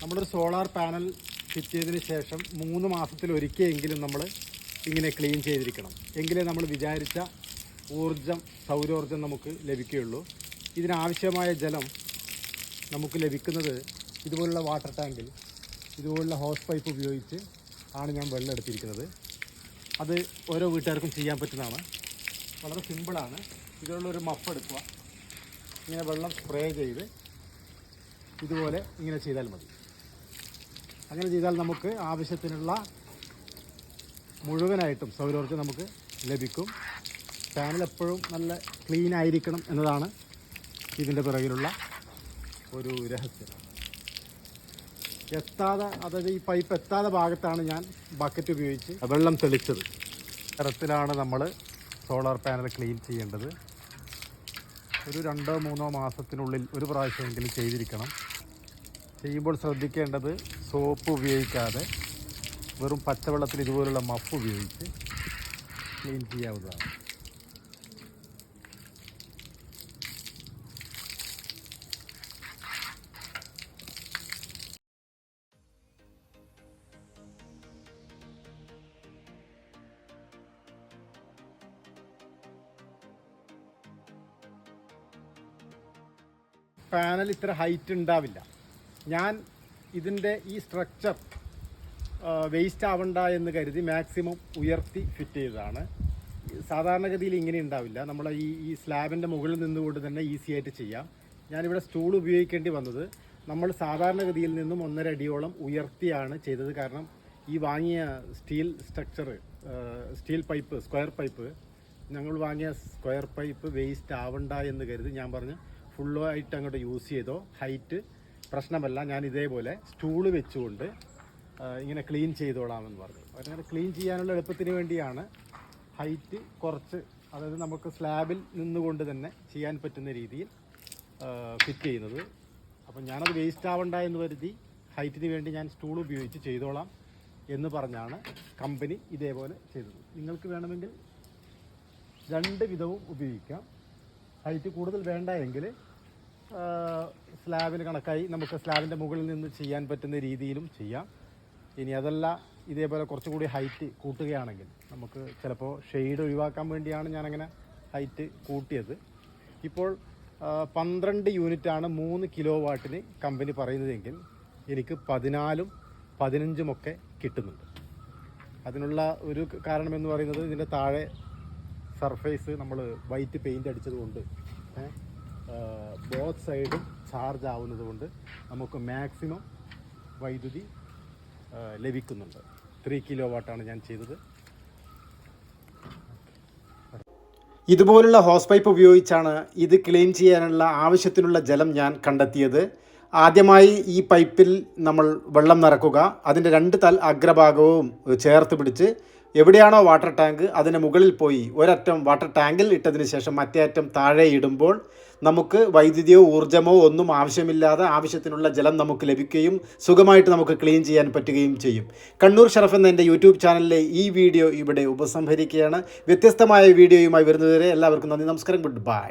നമ്മളൊരു solar panel fit ചെയ്തതിന് ശേഷം മൂന്ന് മാസത്തിൽ ഒരിക്കലെങ്കിലും നമ്മൾ ഇങ്ങനെ ക്ലീൻ ചെയ്തിരിക്കണം. എങ്കിലേ നമ്മൾ വിചാരിച്ച ഊർജം സൗരോർജം നമുക്ക് ലഭിക്കുകയുള്ളൂ. ഇതിനാവശ്യമായ ജലം നമുക്ക് ലഭിക്കുന്നത് ഇതുപോലുള്ള വാട്ടർ ടാങ്കിൽ ഇതുപോലുള്ള ഹോസ് പൈപ്പ് ഉപയോഗിച്ച് ആണ് ഞാൻ വെള്ളം എടുത്തിരിക്കുന്നത്. അത് ഓരോ വീട്ടുകാർക്കും ചെയ്യാൻ പറ്റുന്നതാണ്. വളരെ സിമ്പിളാണ്. ഇതിലുള്ള ഒരു മഫ് എടുക്കുക. ഇങ്ങനെ വെള്ളം സ്പ്രേ ചെയ്ത് ഇതുപോലെ ഇങ്ങനെ ചെയ്താൽ മതി. അങ്ങനെ ചെയ്താൽ നമുക്ക് ആവശ്യത്തിനുള്ള മുഴുവനായിട്ടും സൗരോർജം നമുക്ക് ലഭിക്കും. പാനൽ എപ്പോഴും നല്ല ക്ലീൻ ആയിരിക്കണം എന്നതാണ് ഇതിന്റെ പിറകിലുള്ള ഒരു രഹസ്യം. എത്താതെ അതായത് ഈ പൈപ്പ് എത്താതെ ഭാഗത്താണ് ഞാൻ ബക്കറ്റ് ഉപയോഗിച്ച് വെള്ളം തെളിച്ചത്. തരത്തിലാണ് നമ്മൾ സോളാർ പാനൽ ക്ലീൻ ചെയ്യേണ്ടത്. ഒരു രണ്ടോ മൂന്നോ മാസത്തിനുള്ളിൽ ഒരു പ്രാവശ്യമെങ്കിലും ചെയ്തിരിക്കണം. ചെയ്യുമ്പോൾ ശ്രദ്ധിക്കേണ്ടത് സോപ്പ് ഉപയോഗിക്കാതെ വെറും പച്ചവെള്ളത്തിൽ ഇതുപോലുള്ള മഫ് ഉപയോഗിച്ച് ക്ലീൻ ചെയ്യാവുന്നതാണ്. പാനൽ ഇത്ര ഹൈറ്റ് ഉണ്ടാവില്ല. ഞാൻ ഇതിന്റെ ഈ സ്ട്രക്ചർ വേസ്റ്റ് ആവണ്ട എന്ന് കരുതി മാക്സിമം ഉയർത്തി ഫിറ്റ് ചെയ്തതാണ്. സാധാരണഗതിയിൽ ഇങ്ങനെ ഉണ്ടാവില്ല. നമ്മൾ ഈ ഈ സ്ലാബിന്റെ മുകളിൽ നിന്നുകൊണ്ട് തന്നെ ഈസി ആയിട്ട് ചെയ്യാം. ഞാനിവിടെ സ്റ്റൂൾ ഉപയോഗിക്കേണ്ടി വന്നത് നമ്മൾ സാധാരണഗതിയിൽ നിന്നും ഒന്നര അടിയോളം ഉയർത്തിയാണ് ചെയ്തത്. കാരണം ഈ വാങ്ങിയ steel structure steel pipe square pipe ഞങ്ങൾ വാങ്ങിയ സ്ക്വയർ പൈപ്പ് വേസ്റ്റ് ആവണ്ട എന്ന് കരുതി ഞാൻ പറഞ്ഞു ഫുള്ളായിട്ട് അങ്ങോട്ട് യൂസ് ചെയ്തോ. ഹൈറ്റ് പ്രശ്നമല്ല ഞാൻ ഇതേപോലെ സ്റ്റൂൾ വെച്ചുകൊണ്ട് ഇങ്ങനെ ക്ലീൻ ചെയ്തോളാമെന്ന് പറഞ്ഞു. അങ്ങനെ ക്ലീൻ ചെയ്യാനുള്ള എളുപ്പത്തിന് വേണ്ടിയാണ് ഹൈറ്റ് കുറച്ച് അതായത് നമുക്ക് സ്ലാബിൽ നിന്നുകൊണ്ട് തന്നെ ചെയ്യാൻ പറ്റുന്ന രീതിയിൽ ഫിറ്റ് ചെയ്യുന്നത്. അപ്പം ഞാനത് വേസ്റ്റ് ആവണ്ട എന്ന് കരുതി ഹൈറ്റിന് വേണ്ടി ഞാൻ സ്റ്റൂൾ ഉപയോഗിച്ച് ചെയ്തോളാം എന്ന് പറഞ്ഞാണ് കമ്പനി ഇതേപോലെ ചെയ്തത്. നിങ്ങൾക്ക് വേണമെങ്കിൽ രണ്ട് വിധവും ഉപയോഗിക്കാം. ഹൈറ്റ് കൂടുതൽ വേണ്ട എങ്കിൽ സ്ലാബിന് കണക്കായി നമുക്ക് സ്ലാബിന്റെ മുകളിൽ നിന്ന് ചെയ്യാൻ പറ്റുന്ന രീതിയിലും ചെയ്യാം. ഇനി അതല്ല ഇതേപോലെ കുറച്ചുകൂടി ഹൈറ്റ് കൂട്ടുകയാണെങ്കിൽ നമുക്ക് ചിലപ്പോൾ ഷെയ്ഡ് ഒഴിവാക്കാൻ വേണ്ടിയാണ് ഞാനങ്ങനെ ഹൈറ്റ് കൂട്ടിയത്. ഇപ്പോൾ പന്ത്രണ്ട് യൂണിറ്റാണ് മൂന്ന് കിലോ വാട്ടിന് കമ്പനി പറയുന്നതെങ്കിൽ എനിക്ക് പതിനാലും പതിനഞ്ചുമൊക്കെ കിട്ടുന്നുണ്ട്. അതിനുള്ള ഒരു കാരണം എന്ന് പറയുന്നത് ഇതിന്റെ താഴെ സർഫേസ് നമ്മൾ വൈറ്റ് പെയിന്റ് അടിച്ചതുകൊണ്ട് ബോത്ത് സൈഡും ചാർജ് ആവുന്നത് കൊണ്ട് നമുക്ക് മാക്സിമം വൈദ്യുതി ലഭിക്കുന്നുണ്ട്. ത്രീ കിലോ വാട്ടാണ് ഞാൻ ചെയ്തത്. ഇതുപോലുള്ള ഹോസ് പൈപ്പ് ഉപയോഗിച്ചാണ് ഇത് ക്ലീൻ ചെയ്യാനുള്ള ആവശ്യത്തിനുള്ള ജലം ഞാൻ കണ്ടെത്തിയത്. ആദ്യമായി ഈ പൈപ്പിൽ നമ്മൾ വെള്ളം നിറക്കുക അതിന്റെ രണ്ട് തൽ അഗ്രഭാഗവും ചേർത്ത് പിടിച്ച് എവിടെയാണോ വാട്ടർ ടാങ്ക് അതിന് മുകളിൽ പോയി ഒരറ്റം വാട്ടർ ടാങ്കിൽ ഇട്ടതിന് ശേഷം മറ്റേ അറ്റം താഴെ ഇടുമ്പോൾ നമുക്ക് വൈദ്യുതിയോ ഊർജമോ ഒന്നും ആവശ്യമില്ലാതെ ആവശ്യത്തിനുള്ള ജലം നമുക്ക് ലഭിക്കുകയും സുഖമായിട്ട് നമുക്ക് ക്ലീൻ ചെയ്യാൻ പറ്റുകയും ചെയ്യും. കണ്ണൂർ ഷറഫ് എന്ന എന്റെ യൂട്യൂബ് ചാനലിലെ ഈ വീഡിയോ ഇവിടെ ഉപസംഹരിക്കുകയാണ്. വ്യത്യസ്തമായ വീഡിയോയുമായി വരുന്നതുവരെ എല്ലാവർക്കും നന്ദി നമസ്കാരം ഗുഡ് ബൈ.